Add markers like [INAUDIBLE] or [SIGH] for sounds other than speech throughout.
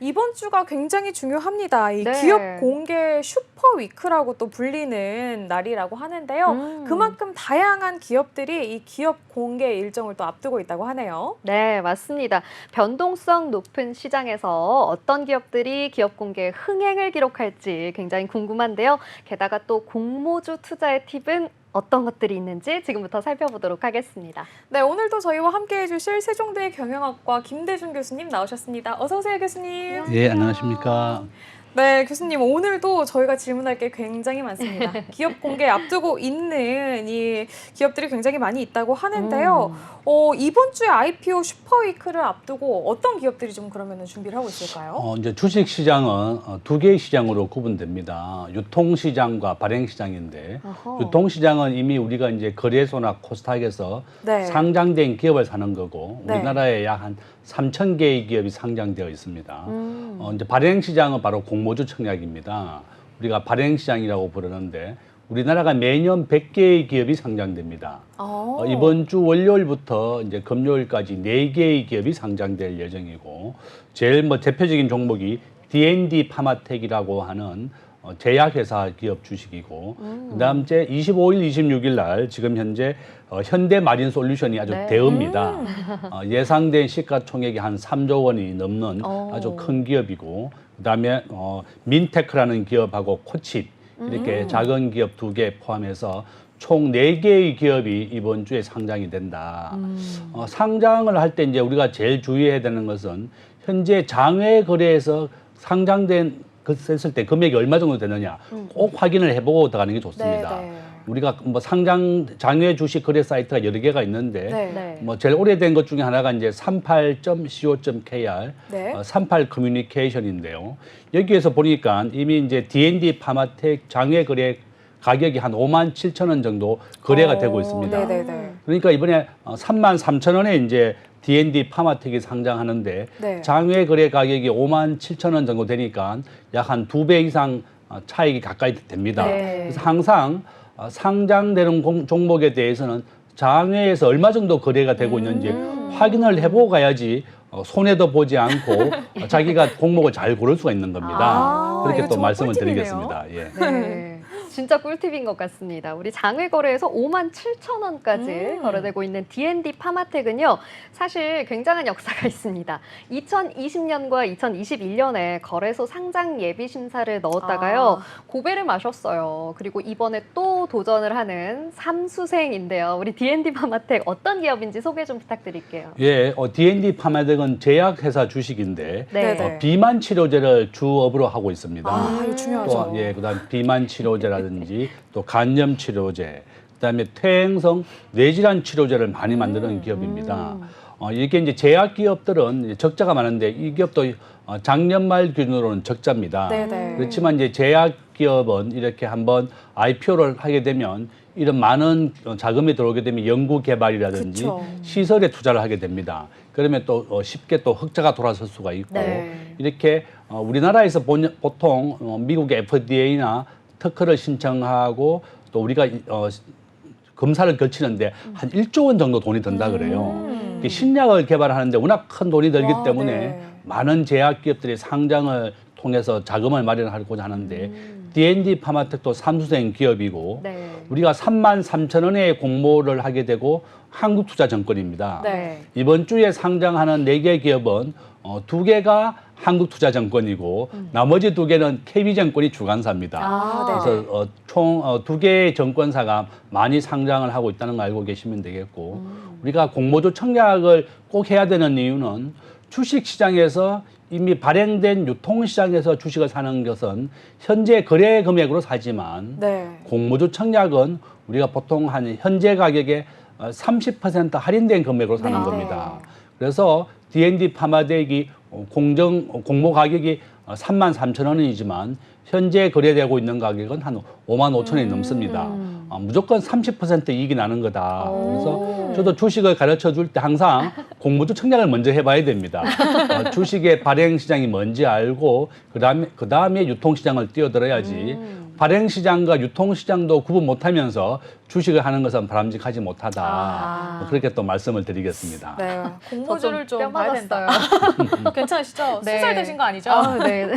이번 주가 굉장히 중요합니다. 이 네. 기업 공개 슈퍼 위크라고 또 불리는 날이라고 하는데요. 음. 그만큼 다양한 기업들이 이 기업 공개 일정을 또 앞두고 있다고 하네요. 네, 맞습니다. 변동성 높은 시장에서 어떤 기업들이 기업 공개 흥행을 기록할지 굉장히 궁금한데요. 게다가 또 공모주 투자의 팁은 어떤 것들이 있는지 지금부터 살펴보도록 하겠습니다. 네, 오늘도 저희와 함께 해 주실 세종대 경영학과 김대중 교수님 나오셨습니다. 어서 오세요, 교수님. 예, 안녕하십니까. 네, 교수님 오늘도 저희가 질문할 게 굉장히 많습니다. [LAUGHS] 기업 공개 앞두고 있는 이 기업들이 굉장히 많이 있다고 하는데요. 음. 어, 이번 주에 IPO 슈퍼위크를 앞두고 어떤 기업들이 좀 그러면 준비를 하고 있을까요? 어, 이제 주식 시장은 어, 두 개의 시장으로 구분됩니다. 유통 시장과 발행 시장인데 어허. 유통 시장은 이미 우리가 이제 거래소나 코스닥에서 네. 상장된 기업을 사는 거고 네. 우리나라에 약 한 3천 개의 기업이 상장되어 있습니다. 음. 어, 이제 발행 시장은 바로 공모주 청약입니다. 우리가 발행 시장이라고 부르는데 우리나라가 매년 100개의 기업이 상장됩니다. 어. 어, 이번 주 월요일부터 이제 금요일까지 네 개의 기업이 상장될 예정이고 제일 뭐 대표적인 종목이 D&D 파마텍이라고 하는 어, 제약회사 기업 주식이고 음. 그다음 제 25일, 26일 날 지금 현재 어, 현대 마린 솔루션이 아주 네. 대입니다. 음. 어, 예상된 시가총액이 한 3조 원이 넘는 오. 아주 큰 기업이고 그다음에 어, 민테크라는 기업하고 코칩 이렇게 음. 작은 기업 두 개 포함해서 총 네개의 기업이 이번 주에 상장이 된다. 음. 어, 상장을 할 때 이제 우리가 제일 주의해야 되는 것은 현재 장외 거래에서 상장된 그 했을 때 금액이 얼마 정도 되느냐 음. 꼭 확인을 해보고 들어가는 게 좋습니다. 네, 네. 우리가 뭐 상장 장외 주식 거래 사이트가 여러 개가 있는데 네. 네. 뭐 제일 오래된 것 중에 하나가 이제 38.co.kr 네. 어, 38 커뮤니케이션인데요. 여기에서 보니까 이미 이제 D&D 파마텍 장외 거래 가격이 한 5만 7천 원 정도 거래가 어, 되고 있습니다. 네네네. 그러니까 이번에 어, 3만 3천 원에 이제 D&D 파마텍이 상장하는데 네. 장외 거래 가격이 5만 7천 원 정도 되니까 약 한 두 배 이상 어, 차익이 가까이 됩니다. 네. 그래서 항상 어, 상장되는 공- 종목에 대해서는 장외에서 얼마 정도 거래가 되고 있는지 음. 확인을 해보고 가야지 어, 손해도 보지 않고 어, 자기가 [LAUGHS] 종목을 잘 고를 수가 있는 겁니다. 아, 그렇게 또 말씀을 꿀팁이네요. 드리겠습니다. 예. 네. [LAUGHS] 진짜 꿀팁인 것 같습니다. 우리 장외 거래에서 5만 7천 원까지 음. 거래되고 있는 D&D 파마텍은요. 사실 굉장한 역사가 있습니다. 2020년과 2021년에 거래소 상장 예비 심사를 넣었다가요. 아. 고배를 마셨어요. 그리고 이번에 또 도전을 하는 삼수생인데요. 우리 D&D 파마텍 어떤 기업인지 소개 좀 부탁드릴게요. 예, 어, D&D 파마덱은 제약회사 주식인데 네. 어, 비만 치료제를 주업으로 하고 있습니다. 아, 이거 중요하죠. 또 예, 그다음 비만 치료제라든지 또 간염 치료제, 그다음에 퇴행성 뇌질환 치료제를 많이 만드는 음, 기업입니다. 음. 어, 이게 이제 제약 기업들은 적자가 많은데 이 기업도 어, 작년 말 기준으로는 적자입니다. 네네. 그렇지만 이제 제약 기업은 이렇게 한번 IPO를 하게 되면 이런 많은 어, 자금이 들어오게 되면 연구 개발이라든지 그쵸. 시설에 투자를 하게 됩니다. 그러면 또 어, 쉽게 또 흑자가 돌아설 수가 있고 네. 이렇게 어, 우리나라에서 본- 보통 어, 미국의 FDA나 특허를 신청하고 또 우리가 이- 어, 검사를 거치는데 한 1조 원 정도 돈이 든다 그래요. 음. 이 신약을 개발하는데 워낙 큰 돈이 들기 와, 때문에 네. 많은 제약 기업들이 상장을 통해서 자금을 마련하고자 하는데 음. D&D 파마텍도 삼수생 기업이고 네. 우리가 3만 3천 원의 공모를 하게 되고 한국투자증권입니다. 네. 이번 주에 상장하는 네 개 기업은 어, 두 개가 한국투자증권이고 나머지 두 개는 KB증권이 주관사입니다. 음. 아, 네. 그래서 어, 총 어, 두 개의 정권사가 많이 상장을 하고 있다는 걸 알고 계시면 되겠고 음. 우리가 공모주 청약을 꼭 해야 되는 이유는 주식 시장에서 이미 발행된 유통 시장에서 주식을 사는 것은 현재 거래 금액으로 사지만 네. 공모주 청약은 우리가 보통 한 현재 가격의 어, 30% 할인된 금액으로 사는 네. 겁니다. 그래서 D&D 파마덱이 어, 공정 어, 공모 가격이 3만 3천 원이지만 현재 거래되고 있는 가격은 한 5만 5천 원이 넘습니다. 어, 무조건 30% 이익이 나는 거다. 그래서 저도 주식을 가르쳐 줄 때 항상 [LAUGHS] 공모주 청약을 먼저 해봐야 됩니다. 어, 주식의 발행 시장이 뭔지 알고 그다음에 그다음에 유통 시장을 뛰어들어야지 발행 시장과 유통 시장도 구분 못하면서 주식을 하는 것은 바람직하지 못하다. 아. 뭐 그렇게 또 말씀을 드리겠습니다. 네. 공모주를 좀뼈 봐야 된다. [LAUGHS] 괜찮으시죠? 네. 수술 되신 거 아니죠? 아, 네.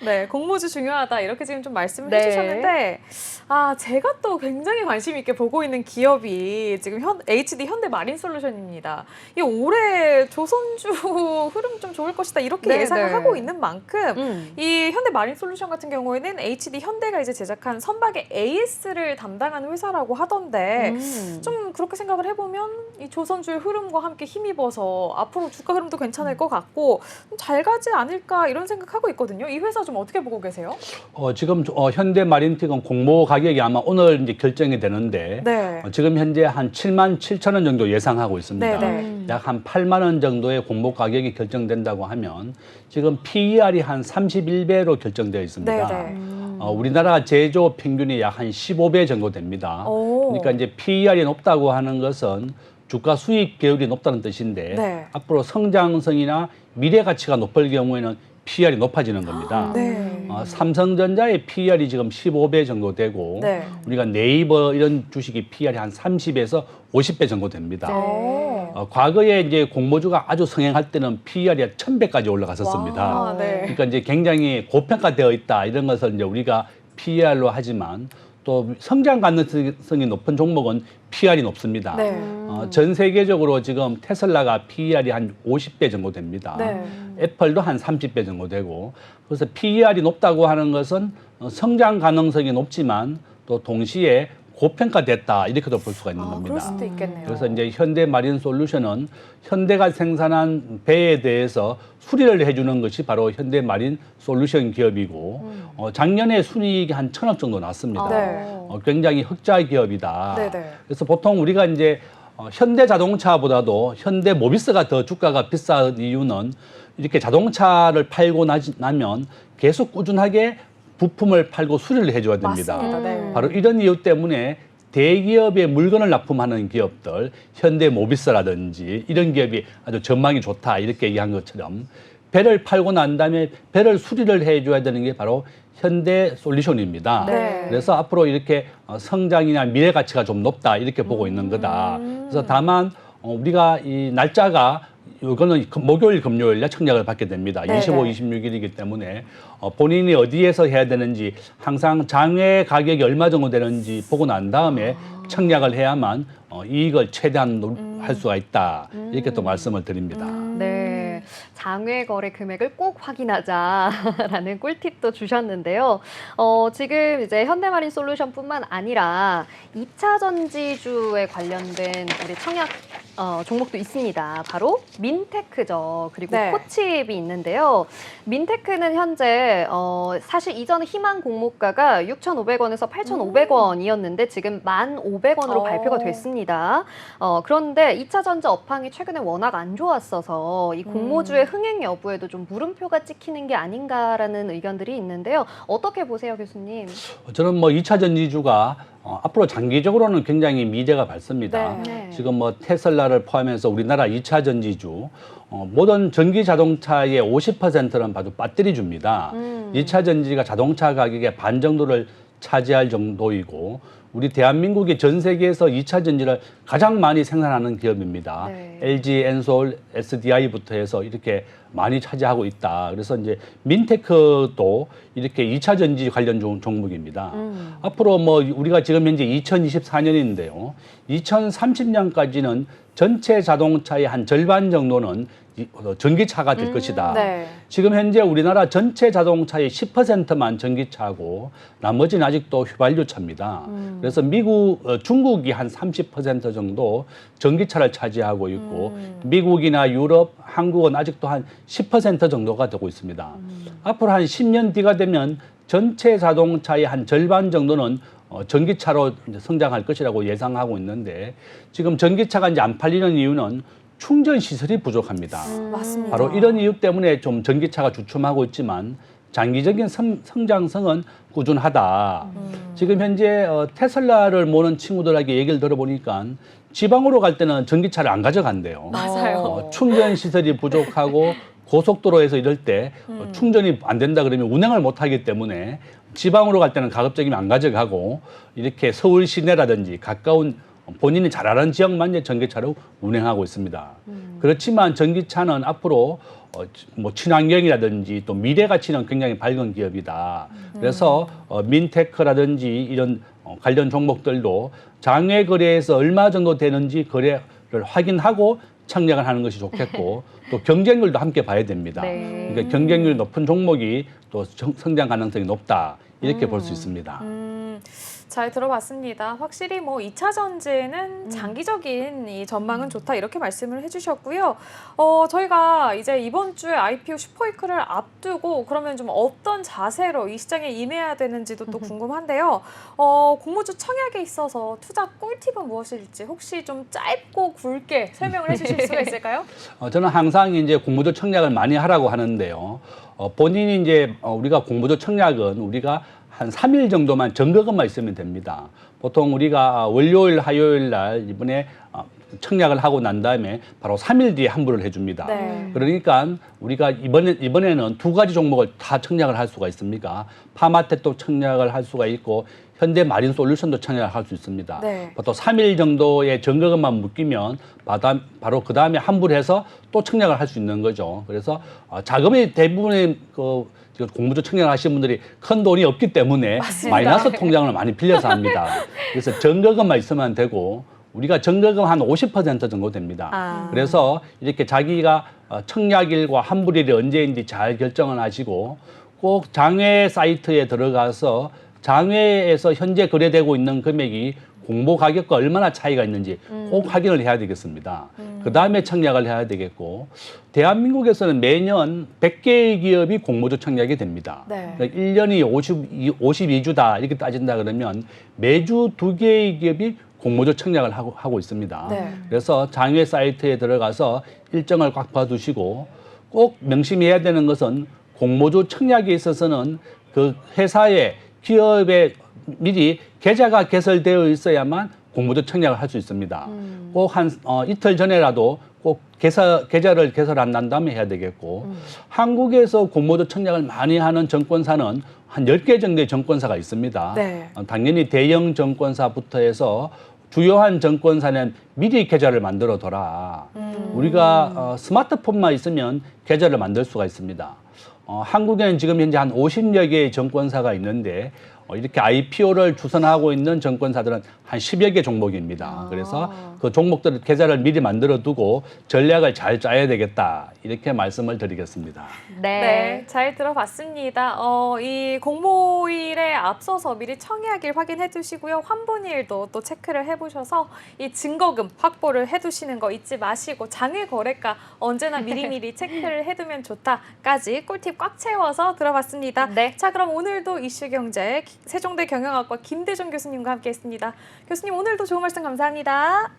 네. 네, 공모주 중요하다 이렇게 지금 좀 말씀을 네. 해주셨는데 아 제가 또 굉장히 관심 있게 보고 있는 기업이 지금 현, HD 현대 마린 솔루션입니다. 이 올해 조선주 [LAUGHS] 흐름 좀 좋을 것이다 이렇게 네, 예상을 네. 하고 있는 만큼 음. 이 현대 마린 솔루션 같은 경우에는 HD 현대가 이제 제작한 선박의 AS를 담당하는 회사라고 하던데 음. 좀 그렇게 생각을 해보면 이 조선주의 흐름과 함께 힘입어서 앞으로 주가 흐름도 괜찮을 것 같고 좀잘 가지 않을까 이런 생각하고 있거든요. 이 회사 좀 어떻게 보고 계세요? 어, 지금 어, 현대 마린틱은 공모 가격이 아마 오늘 이제 결정이 되는데 네. 어, 지금 현재 한 7만 7천 원 정도 예상하고 있습니다. 네, 네. 음. 약한 8만 원 정도의 공모 가격이 결정된다고 하면 지금 PER이 한 31배로 결정되어 있습니다. 네, 네. 음. 어, 우리나라 제조 평균이 약 한 15배 정도 됩니다. 오. 그러니까 이제 PER이 높다고 하는 것은 주가 수익 계율이 높다는 뜻인데 네. 앞으로 성장성이나 미래 가치가 높을 경우에는 PER이 높아지는 겁니다. 네. 어, 삼성전자의 PER이 지금 15배 정도 되고 네. 우리가 네이버 이런 주식이 PER이 한 30에서 50배 정도 됩니다. 네. 오. 어, 과거에 이제 공모주가 아주 성행할 때는 PER이 1000배까지 올라갔었습니다. 와, 네. 그러니까 이제 굉장히 고평가되어 있다 이런 것을 이제 우리가 PER로 하지만 또 성장 가능성이 높은 종목은 PER이 높습니다. 네. 어, 전 세계적으로 지금 테슬라가 PER이 한 50배 정도 됩니다. 네. 애플도 한 30배 정도 되고 그래서 PER이 높다고 하는 것은 어, 성장 가능성이 높지만 또 동시에 고평가됐다 이렇게도 볼 수가 있는 아, 겁니다. 그럴 수도 있겠네요. 그래서 이제 현대 마린 솔루션은 현대가 생산한 배에 대해서 수리를 해주는 것이 바로 현대 마린 솔루션 기업이고 어, 작년에 순이익이 한 천억 정도 났습니다. 아. 네. 어, 굉장히 흑자 기업이다. 네, 네. 그래서 보통 우리가 이제 어, 현대 자동차보다도 현대 모비스가 더 주가가 비싼 이유는 이렇게 자동차를 팔고 나지, 나면 계속 꾸준하게 부품을 팔고 수리를 해줘야 됩니다. 네. 음. 바로 이런 이유 때문에 대기업의 물건을 납품하는 기업들, 현대 모비스라든지 이런 기업이 아주 전망이 좋다 이렇게 얘기한 것처럼 배를 팔고 난 다음에 배를 수리를 해줘야 되는 게 바로 현대 솔루션입니다. 네. 그래서 앞으로 이렇게 어, 성장이나 미래 가치가 좀 높다 이렇게 보고 있는 거다. 그래서 다만 어, 우리가 이 날짜가 이거는 금- 목요일, 금요일에 청약을 받게 됩니다. 네, 25, 네. 26일이기 때문에 어, 본인이 어디에서 해야 되는지 항상 장외 가격이 얼마 정도 되는지 보고 난 다음에 청약을 해야만 어, 이익을 최대한 노- 할 수가 있다. 이렇게 또 말씀을 드립니다. 네. 장외 거래 금액을 꼭 확인하자라는 [LAUGHS] 꿀팁도 주셨는데요. 어, 지금 이제 현대마린 솔루션뿐만 아니라 2차 전지주에 관련된 우리 청약 어, 종목도 있습니다. 바로 민테크죠. 그리고 네. 코칩이 있는데요. 민테크는 현재 어, 사실 이전에 희망 공모가가 6,500원에서 8,500원이었는데 지금 1,500원으로 어. 발표가 됐습니다. 어, 그런데 2차 전지 업황이 최근에 워낙 안 좋았어서 이 공모주의 흥행 여부에도 좀 물음표가 찍히는 게 아닌가라는 의견들이 있는데요. 어떻게 보세요, 교수님? 저는 뭐 2차 전지주가 어, 앞으로 장기적으로는 굉장히 미래가 밝습니다. 네. 지금 뭐 테슬라를 포함해서 우리나라 2차 전지주 어, 모든 전기 자동차의 50%는 바로 배터리주입니다. 음. 2차 전지가 자동차 가격의 반 정도를 차지할 정도이고 우리 대한민국이 전 세계에서 2차 전지를 가장 많이 생산하는 기업입니다. 네. LG, 엔솔, SDI부터 해서 이렇게 많이 차지하고 있다. 그래서 이제 민테크도 이렇게 2차 전지 관련 종- 종목입니다. 음. 앞으로 뭐 우리가 지금 현재 2024년인데요. 2030년까지는 전체 자동차의 한 절반 정도는 전기차가 될 것이다. 네. 지금 현재 우리나라 전체 자동차의 10%만 전기차고 나머지는 아직도 휘발유차입니다. 그래서 미국, 어, 중국이 한 30% 정도 전기차를 차지하고 있고 미국이나 유럽, 한국은 아직도 한 10% 정도가 되고 있습니다. 앞으로 한 10년 뒤가 되면 전체 자동차의 한 절반 정도는 어, 전기차로 성장할 것이라고 예상하고 있는데 지금 전기차가 이제 안 팔리는 이유는 충전 시설이 부족합니다. 맞습니다. 바로 이런 이유 때문에 좀 전기차가 주춤하고 있지만 장기적인 성, 성장성은 꾸준하다. 지금 현재 어, 테슬라를 모는 친구들에게 얘기를 들어보니까 지방으로 갈 때는 전기차를 안 가져간대요. 맞아요. 어, 충전 시설이 부족하고 고속도로에서 이럴 때 어, 음. 충전이 안 된다 그러면 운행을 못 하기 때문에 지방으로 갈 때는 가급적이면 안 가져가고 이렇게 서울 시내라든지 가까운 본인이 잘 아는 지역만 이제 전기차로 운행하고 있습니다. 그렇지만 전기차는 앞으로 어, 뭐 친환경이라든지 또 미래 가치는 굉장히 밝은 기업이다. 그래서 어, 민테크라든지 이런 어, 관련 종목들도 장외 거래에서 얼마 정도 되는지 거래를 확인하고 청약을 하는 것이 좋겠고 [LAUGHS] 또 경쟁률도 함께 봐야 됩니다. 네. 그러니까 경쟁률이 높은 종목이 또 정- 성장 가능성이 높다 이렇게 볼수 있습니다. 음, 잘 들어봤습니다. 확실히 뭐 2차 전지는 음. 장기적인 이 전망은 좋다 이렇게 말씀을 해주셨고요. 어, 저희가 이제 이번 주에 IPO 슈퍼이크를 앞두고 그러면 좀 어떤 자세로 이 시장에 임해야 되는지도 또 궁금한데요. 어, 공모주 청약에 있어서 투자 꿀팁은 무엇일지 혹시 좀 짧고 굵게 설명을 해주실 수가 있을까요? 어, 저는 항상 이제 공모주 청약을 많이 하라고 하는데요. 어, 본인이 이제 어, 우리가 공모주 청약은 우리가 한 3일 정도만 점거금만 있으면 됩니다. 보통 우리가 월요일, 화요일 날 이번에 어, 청약을 하고 난 다음에 바로 3일 뒤에 환불을 해줍니다. 네. 그러니까 우리가 이번에 이번에는 두 가지 종목을 다 청약을 할 수가 있습니까? 파마텍도 청약을 할 수가 있고 현대 마린 솔루션도 청약을 할수 있습니다. 네. 또 3일 정도의 점거금만 묶이면 바다- 바로 그 다음에 환불해서 또 청약을 할 수 있는 거죠. 그래서 어, 자금이 대부분의 그 지금 공모주 청약을 하시는 분들이 큰 돈이 없기 때문에 맞습니다. 마이너스 [LAUGHS] 통장을 많이 빌려서 합니다. 그래서 점거금만 있으면 되고 우리가 점거금 한 50% 정도 됩니다. 아. 그래서 이렇게 자기가 어, 청약일과 환불일이 언제인지 잘 결정을 하시고 꼭 장외 사이트에 들어가서 장외에서 현재 거래되고 있는 금액이 공모 가격과 얼마나 차이가 있는지 꼭 확인을 해야 되겠습니다. 그 다음에 청약을 해야 되겠고, 대한민국에서는 매년 100개의 기업이 공모주 청약이 됩니다. 네. 그러니까 1년이 52, 52주다 이렇게 따진다 그러면 매주 두 개의 기업이 공모주 청약을 하고, 하고 있습니다. 네. 그래서 장외 사이트에 들어가서 일정을 꽉 봐두시고 꼭 명심해야 되는 것은 공모주 청약에 있어서는 그 회사의 기업에 미리 계좌가 개설되어 있어야만 공모주 청약을 할 수 있습니다. 꼭한 어, 이틀 전에라도 꼭 계좌, 계좌를 개설한 다음에 해야 되겠고 한국에서 공모주 청약을 많이 하는 정권사는 한 10개 정도의 정권사가 있습니다. 네. 어, 당연히 대형 정권사부터 해서 주요한 정권사는 미리 계좌를 만들어 둬라. 음. 우리가 어, 스마트폰만 있으면 계좌를 만들 수가 있습니다. 어, 한국에는 지금 현재 한 50여 개의 정권사가 있는데 어, 이렇게 IPO를 주선하고 있는 정권사들은 한 10여 개 종목입니다. 그래서 그 종목들 계좌를 미리 만들어 두고 전략을 잘 짜야 되겠다. 이렇게 말씀을 드리겠습니다. 네. 네, 잘 들어봤습니다. 어, 이 공모일에 앞서서 미리 청약일 확인해 두시고요. 환분일도 또 체크를 해 보셔서 이 증거금 확보를 해 두시는 거 잊지 마시고 장외 거래가 언제나 미리미리 체크를 해 두면 좋다까지 꿀팁 꽉 채워서 들어봤습니다. 네. 자, 그럼 오늘도 이슈 경제 세종대 경영학과 김대중 교수님과 함께 했습니다. 교수님 오늘도 좋은 말씀 감사합니다.